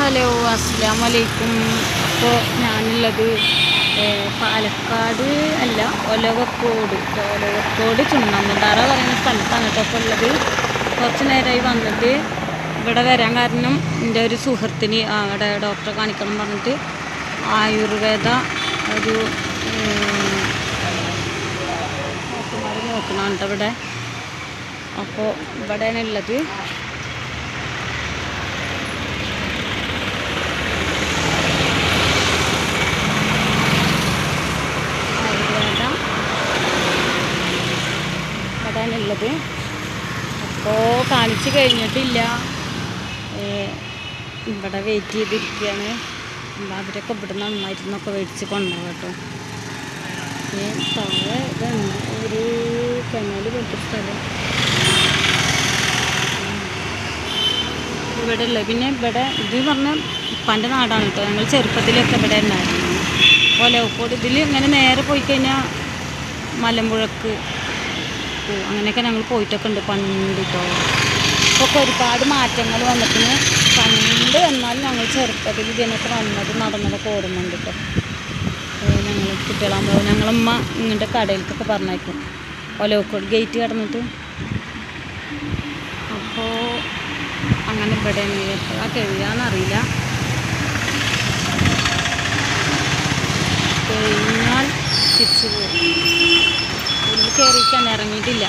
Hello അസ്സാം വലൈക്കും അപ്പോൾ ഞാനുള്ളത് പാലക്കാട് അല്ല ഒലവക്കോട്. ഒലവക്കോട് ചുണ്ണമ്പന്താറ പറയുന്ന സ്ഥലത്താണ് കേട്ടോ അപ്പോൾ ഉള്ളത്. കുറച്ച് നേരമായി വന്നിട്ട് ഇവിടെ വരാൻ കാരണം എന്റെ ഒരു സുഹൃത്തിന് അവിടെ ഡോക്ടറെ കാണിക്കണം പറഞ്ഞിട്ട് ആയുർവേദ ഒരു നോക്കണം കേട്ടോ ഇവിടെ. അപ്പോൾ ഇവിടെയാണ് ഉള്ളത് ആയുർവേദ ഇവിടെയാണുള്ളത് അപ്പോൾ കാണിച്ച് കഴിഞ്ഞിട്ടില്ല. ഇവിടെ വെയിറ്റ് ചെയ്തിരിക്കുകയാണ് അവരൊക്കെ ഇവിടെ നിന്ന് മരുന്നൊക്കെ മേടിച്ച് കൊണ്ടുപോകും കേട്ടോ. താഴെ ഇതാണ് ഒരു കനാൽ പോലത്തെ സ്ഥലം. ഇവിടെ ഉള്ളത്. പിന്നെ ഇവിടെ ഇത് പറഞ്ഞ ഉപ്പാന്റെ നാടാണ് കേട്ടോ. ഞങ്ങൾ ചെറുപ്പത്തിലൊക്കെ ഇവിടെ ഉണ്ടായിരുന്നു. ഒലവക്കോട് ഇതിൽ ഇങ്ങനെ നേരെ പോയി കഴിഞ്ഞാൽ മലമ്പുഴക്ക് പോവും അങ്ങനെയൊക്കെ ഞങ്ങൾ പോയിട്ടൊക്കെ ഉണ്ട് പണ്ട് കേട്ടോ ഒക്കെ ഒരുപാട് മാറ്റങ്ങൾ വന്നിട്ടുണ്ട് പണ്ട് എന്നാലും ഞങ്ങൾ ചെറുപ്പത്തിൽ ഇതിനൊക്കെ വന്നത് നടന്നതൊക്കെ ഓർമ്മയുണ്ട് കേട്ടോ ഞങ്ങൾ കുട്ടികളാകുമ്പോൾ ഞങ്ങളമ്മ ഇങ്ങോട്ട് കടയിലേക്കൊക്കെ പറഞ്ഞേക്കും ഒലവക്കോട് ഗേറ്റ് കടന്നിട്ട്. അപ്പോൾ അങ്ങനെ ഇവിടെ എപ്പോഴാ കഴിയാന്നറിയില്ല. കഴിഞ്ഞാൽ തിരിച്ചു പോകും കയറിയിട്ടാണ് ഇറങ്ങിയിട്ടില്ല.